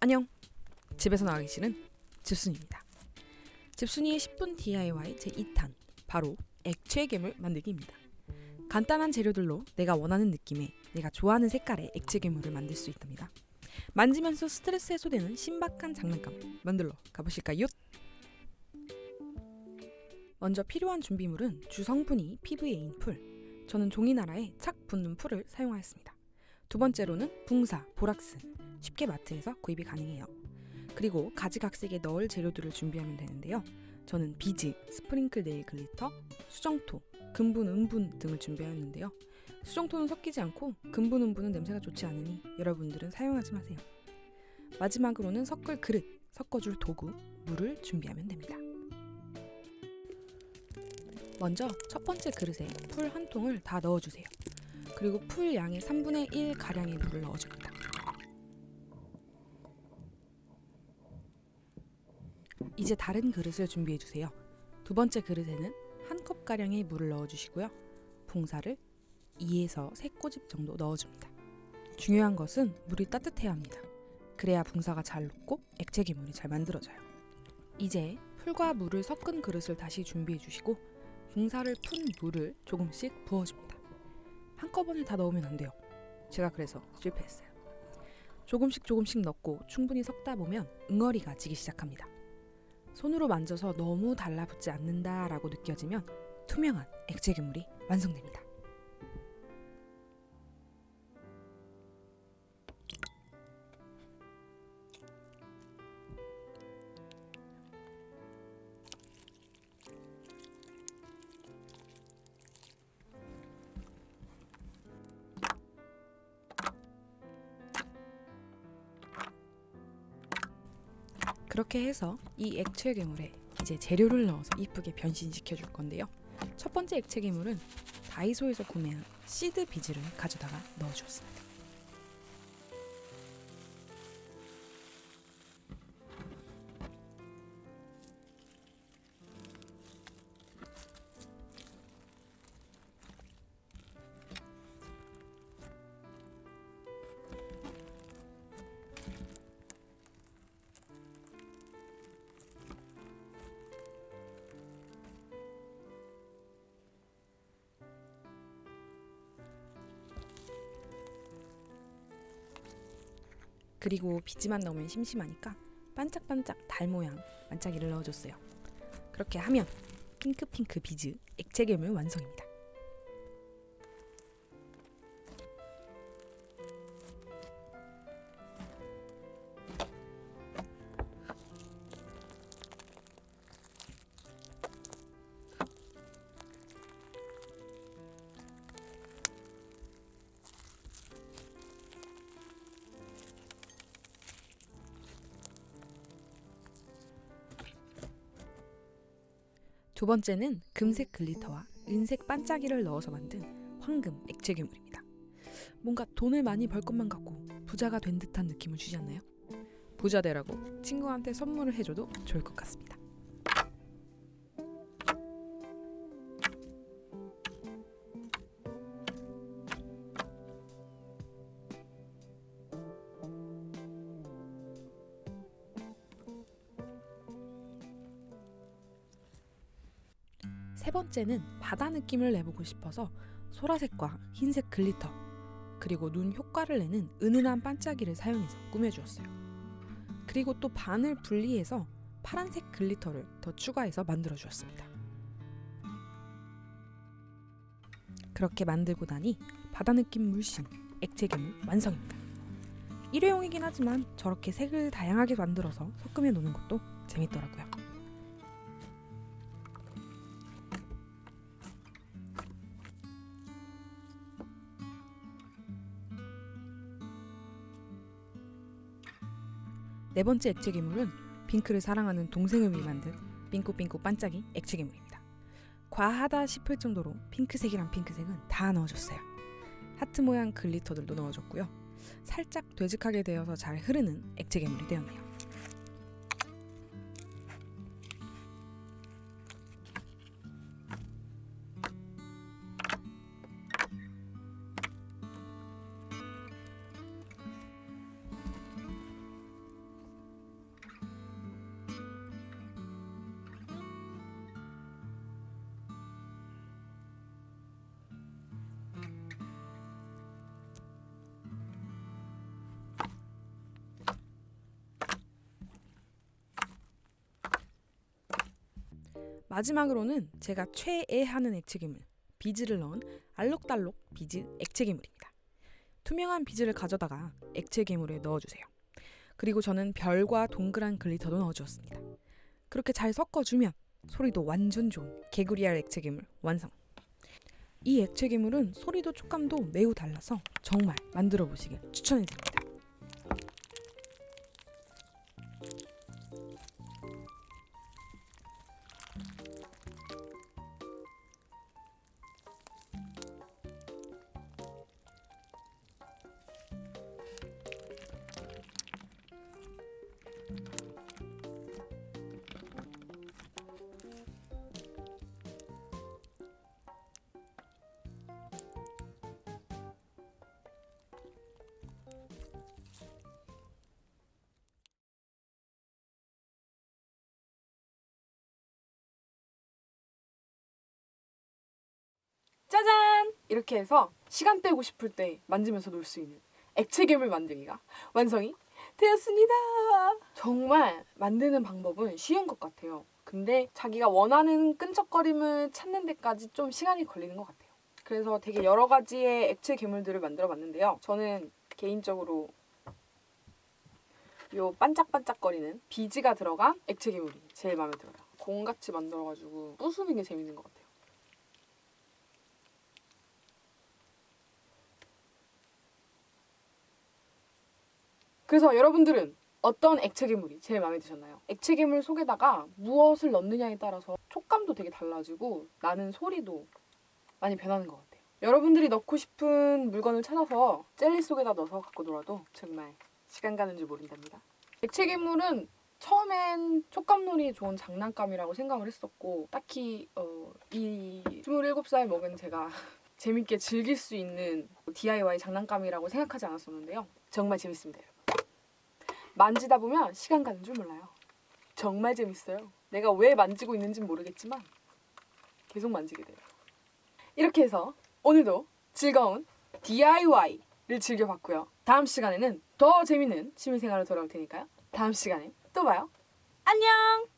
안녕. 집에서 나가기 싫은 집순이입니다. 집순이의 10분 DIY 제 2탄 바로 액체 괴물 만들기입니다. 간단한 재료들로 내가 원하는 느낌의 내가 좋아하는 색깔의 액체 괴물을 만들 수 있답니다. 만지면서 스트레스 해소되는 신박한 장난감 만들러 가보실까요? 먼저 필요한 준비물은 주성분이 PVA인 풀. 저는 종이나라에 착 붙는 풀을 사용하였습니다. 두 번째로는 붕사, 보락스. 쉽게 마트에서 구입이 가능해요. 그리고 가지각색의 넣을 재료들을 준비하면 되는데요. 저는 비즈, 스프링클 네일 글리터, 수정토, 금분, 음분 등을 준비하였는데요. 수정토는 섞이지 않고 금분, 음분은 냄새가 좋지 않으니 여러분들은 사용하지 마세요. 마지막으로는 섞을 그릇, 섞어줄 도구, 물을 준비하면 됩니다. 먼저 첫 번째 그릇에 풀 한 통을 다 넣어주세요. 그리고 풀 양의 3분의 1 가량의 물을 넣어줍니다. 이제 다른 그릇을 준비해 주세요. 두 번째 그릇에는 한 컵 가량의 물을 넣어 주시고요. 붕사를 2에서 3꼬집 정도 넣어 줍니다. 중요한 것은 물이 따뜻해야 합니다. 그래야 붕사가 잘 녹고 액체 괴물이 잘 만들어져요. 이제 풀과 물을 섞은 그릇을 다시 준비해 주시고 붕사를 푼 물을 조금씩 부어 줍니다. 한꺼번에 다 넣으면 안 돼요. 제가 그래서 실패했어요. 조금씩 조금씩 넣고 충분히 섞다 보면 응어리가 지기 시작합니다. 손으로 만져서 너무 달라붙지 않는다라고 느껴지면 투명한 액체 괴물이 완성됩니다. 그렇게 해서 이 액체 괴물에 이제 재료를 넣어서 이쁘게 변신시켜 줄 건데요. 첫 번째 액체 괴물은 다이소에서 구매한 시드 비즈를 가져다가 넣어 주었습니다. 그리고 비즈만 넣으면 심심하니까 반짝반짝 달 모양 반짝이를 넣어줬어요. 그렇게 하면 핑크핑크 비즈 액체 괴물 완성입니다. 두 번째는 금색 글리터와 은색 반짝이를 넣어서 만든 황금 액체 괴물입니다. 뭔가 돈을 많이 벌 것만 같고 부자가 된 듯한 느낌을 주지 않나요? 부자 되라고 친구한테 선물을 해줘도 좋을 것 같습니다. 세 번째는 바다 느낌을 내보고 싶어서 소라색과 흰색 글리터 그리고 눈 효과를 내는 은은한 반짝이를 사용해서 꾸며주었어요. 그리고 또 반을 분리해서 파란색 글리터를 더 추가해서 만들어 주었습니다. 그렇게 만들고 나니 바다 느낌 물씬 액체 괴물 완성입니다. 일회용이긴 하지만 저렇게 색을 다양하게 만들어서 섞으며 노는 것도 재밌더라고요. 네 번째 액체 괴물은 핑크를 사랑하는 동생을 위해 만든 삥꼬삥꼬 반짝이 액체 괴물입니다. 과하다 싶을 정도로 핑크색이랑 핑크색은 다 넣어줬어요. 하트 모양 글리터들도 넣어줬고요. 살짝 되직하게 되어서 잘 흐르는 액체 괴물이 되었네요. 마지막으로는 제가 최애하는 액체괴물 비즈를 넣은 알록달록 비즈 액체괴물입니다. 투명한 비즈를 가져다가 액체괴물에 넣어주세요. 그리고 저는 별과 동그란 글리터도 넣어주었습니다. 그렇게 잘 섞어주면 소리도 완전 좋은 개구리알 액체괴물 완성. 이 액체괴물은 소리도 촉감도 매우 달라서 정말 만들어 보시길 추천해드립니다. 이렇게 해서 시간 때우고 싶을 때 만지면서 놀 수 있는 액체 괴물 만들기가 완성이 되었습니다. 정말 만드는 방법은 쉬운 것 같아요. 근데 자기가 원하는 끈적거림을 찾는 데까지 좀 시간이 걸리는 것 같아요. 그래서 되게 여러 가지의 액체 괴물들을 만들어 봤는데요. 저는 개인적으로 요 반짝반짝거리는 비즈가 들어간 액체 괴물이 제일 마음에 들어요. 공같이 만들어가지고 부수는 게 재밌는 것 같아요. 그래서 여러분들은 어떤 액체 괴물이 제일 마음에 드셨나요? 액체 괴물 속에다가 무엇을 넣느냐에 따라서 촉감도 되게 달라지고 나는 소리도 많이 변하는 것 같아요. 여러분들이 넣고 싶은 물건을 찾아서 젤리 속에다 넣어서 갖고 놀아도 정말 시간 가는 줄 모른답니다. 액체 괴물은 처음엔 촉감놀이 좋은 장난감이라고 생각을 했었고 딱히 어, 이 27살 먹은 제가 재밌게 즐길 수 있는 DIY 장난감이라고 생각하지 않았었는데요. 정말 재밌습니다, 여러분. 만지다 보면 시간 가는 줄 몰라요. 정말 재밌어요. 내가 왜 만지고 있는지 모르겠지만 계속 만지게 돼요. 이렇게 해서 오늘도 즐거운 DIY를 즐겨봤고요. 다음 시간에는 더 재밌는 취미생활로 돌아올 테니까요. 다음 시간에 또 봐요. 안녕!